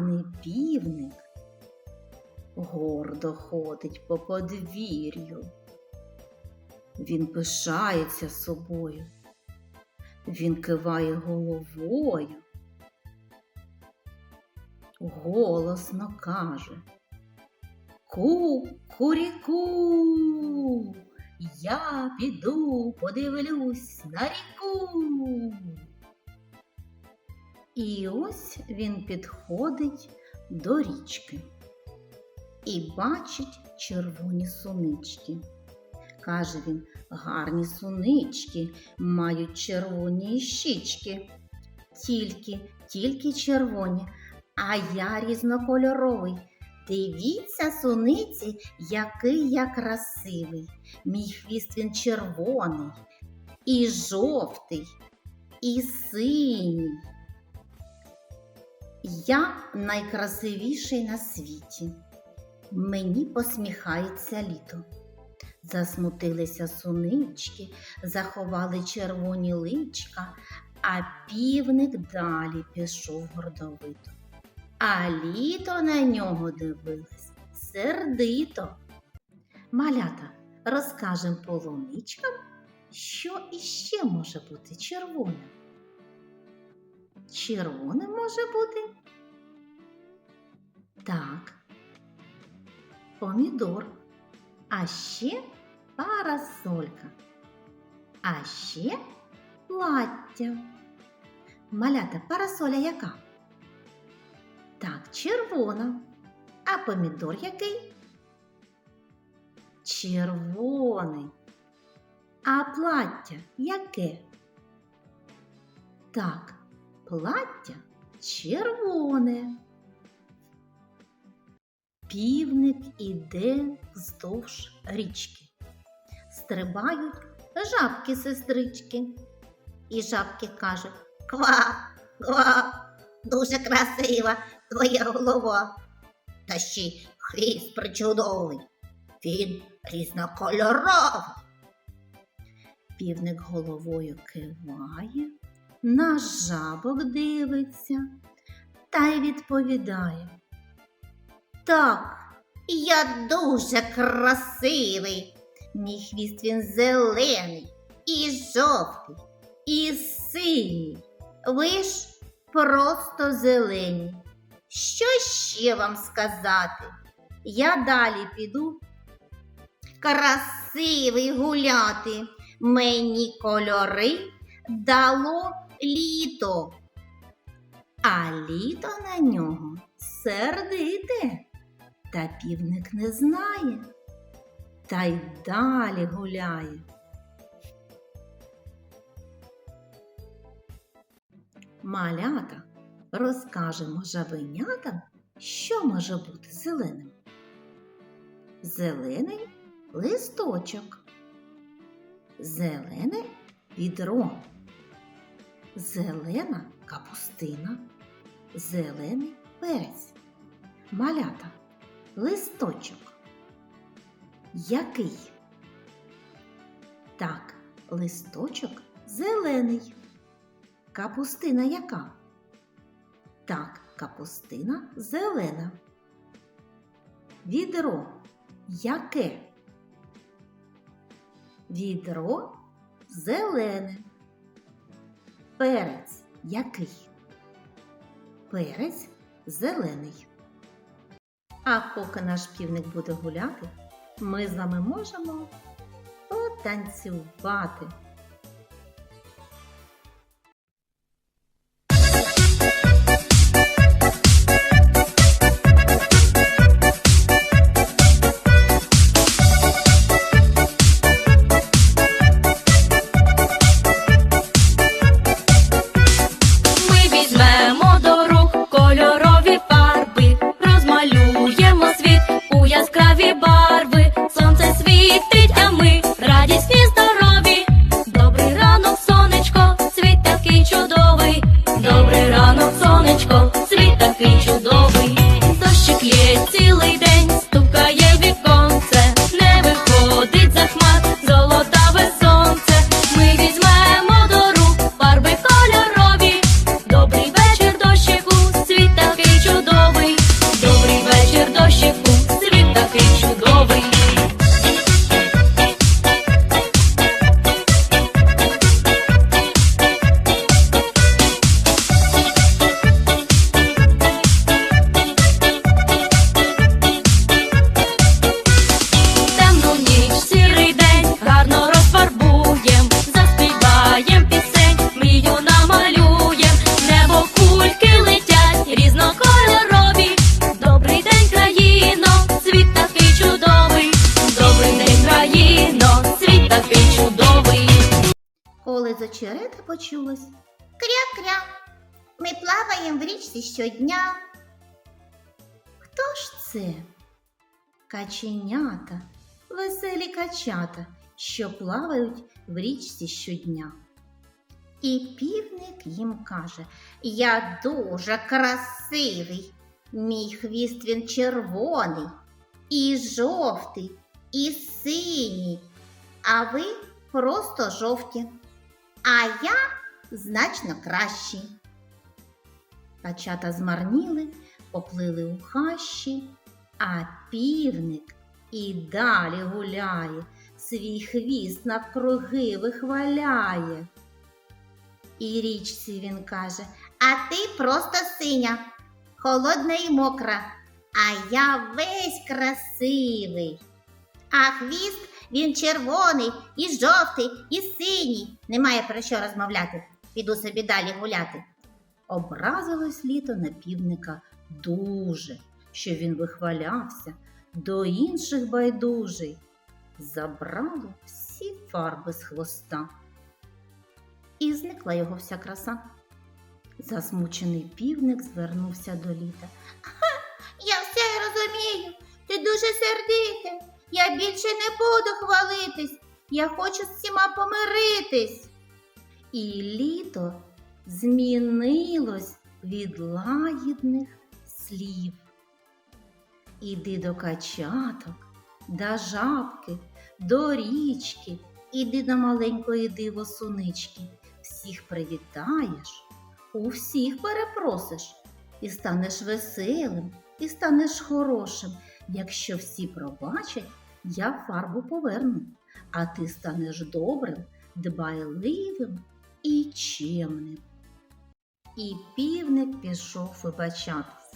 гарний півник гордо ходить по подвір'ю. Він пишається собою, він киває головою, голосно каже Ку куріку, я піду, подивлюсь на ріку. І ось він підходить до річки і бачить червоні сунички. Каже він, гарні сунички мають червоні щічки. Тільки, тільки червоні, а я різнокольоровий. Дивіться, суниці, який я красивий. Мій хвіст він червоний, і жовтий, і синій. Я найкрасивіший на світі. Мені посміхається літо. Засмутилися сунички, заховали червоні личка, а півник далі пішов гордовито. А літо на нього дивилось сердито. Малята, розкажем полуничкам, що іще може бути червоним. Червоним може бути. Так. Помідор. А ще парасолька. А ще плаття. Малята парасоля яка? Так, червона. А помідор який? Червоний. А плаття яке? Так, плаття червоне. Півник іде вздовж річки. Стрибають жабки сестрички. І жабки кажуть Ква, ква, дуже красива твоя голова. Та ще й хвіст причудовий. Він різнокольоровий. Півник головою киває, на жабок дивиться та й відповідає. Так, я дуже красивий. Мій хвіст він зелений і жовтий, і синій. Ви ж просто зелені. Що ще вам сказати? Я далі піду красивий гуляти. Мені кольори дало літо, а літо на нього сердите. Та півник не знає, та й далі гуляє. Малята розкажемо жабенятам, що може бути зеленим. Зелений листочок, зелене відро, зелена капустина, зелений перець. Малята, листочок. Який? Так, листочок зелений. Капустина яка? Так, капустина зелена. Відро яке? Відро зелене. Перець який? Перець зелений. А поки наш півник буде гуляти, ми з вами можемо потанцювати. Почулось. Кря-кря. Ми плаваємо в річці щодня. Хто ж це? Каченята, веселі качата, що плавають в річці щодня. І півник їм каже, Я дуже красивий. Мій хвіст він червоний, і жовтий, і синій. А ви просто жовті. А я значно кращий. качата змарніли, поплили у хащі, а півник і далі гуляє, свій хвіст навкруги вихваляє. І річці він каже, А ти просто синя, холодна і мокра. А я весь красивий. А хвіст він червоний, і жовтий, і синій. Немає про що розмовляти. Піду собі далі гуляти. Образилось літо на півника дуже, що він вихвалявся, до інших байдужий. Забрало всі фарби з хвоста. І зникла його вся краса. Засмучений півник звернувся до літа. Ха, Я все розумію. Ти дуже сердите. Я більше не буду хвалитись. Я хочу з всіма помиритись. І літо змінилось від лагідних слів. Іди до качаток, до жабки, до річки, іди до маленької диво сунички. Всіх привітаєш, у всіх перепросиш, і станеш веселим, і станеш хорошим. Якщо всі пробачать, я фарбу поверну, а ти станеш добрим, дбайливим і чемним. І півник пішов вибачатись.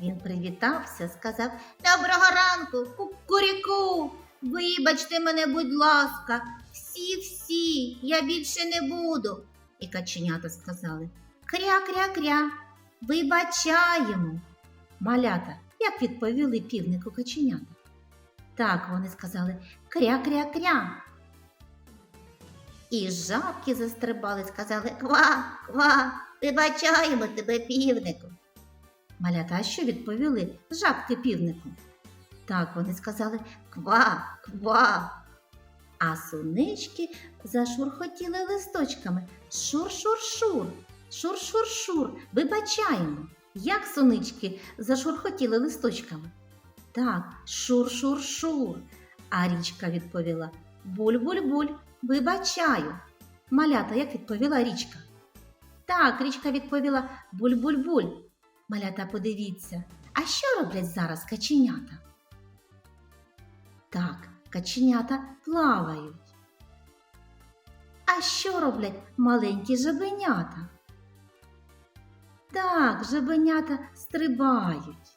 Він привітався, сказав Доброго ранку, кукуріку. Вибачте мене, будь ласка, всі-всі, я більше не буду. і каченята сказали Кря-кря-кря, вибачаємо. Малята, як відповіли півнику каченята? Так вони сказали кря-кря-кря. І жабки застрибали, сказали ква, ква, вибачаємо тебе, півнику. Малята, що відповіли жабки півнику? Так вони сказали Ква, ква. а сунички зашурхотіли листочками. Шур-шур-шур, шур-шур-шур, вибачаємо. Як сунички зашурхотіли листочками? Так, шур-шур-шур. А річка відповіла Буль-буль-буль, вибачаю. Малята, як відповіла річка? Так, річка відповіла Буль-буль-буль. Малята, подивіться, а що роблять зараз каченята? Так, каченята плавають. А що роблять маленькі жабенята? Так, жабенята стрибають.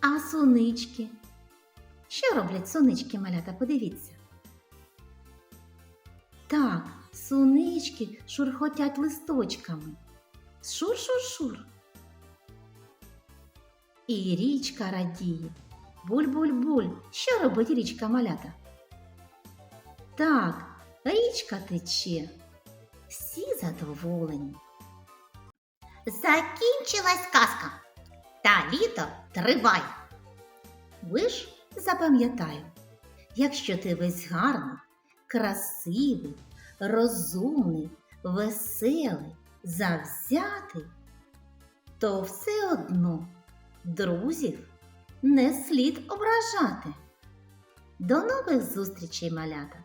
А сунички? Що роблять сунички, малята? Подивіться. Так, сунички шурхотять листочками. Шур-шур-шур. І річка радіє. Буль-буль-буль. Що робить річка малята? Так, річка тече. Всі задоволені. Закінчилась казка. Та літо тривай. Ви ж запам'ятай, якщо ти весь гарний, красивий, розумний, веселий, завзятий, то все одно друзів не слід ображати. До нових зустрічей, малята!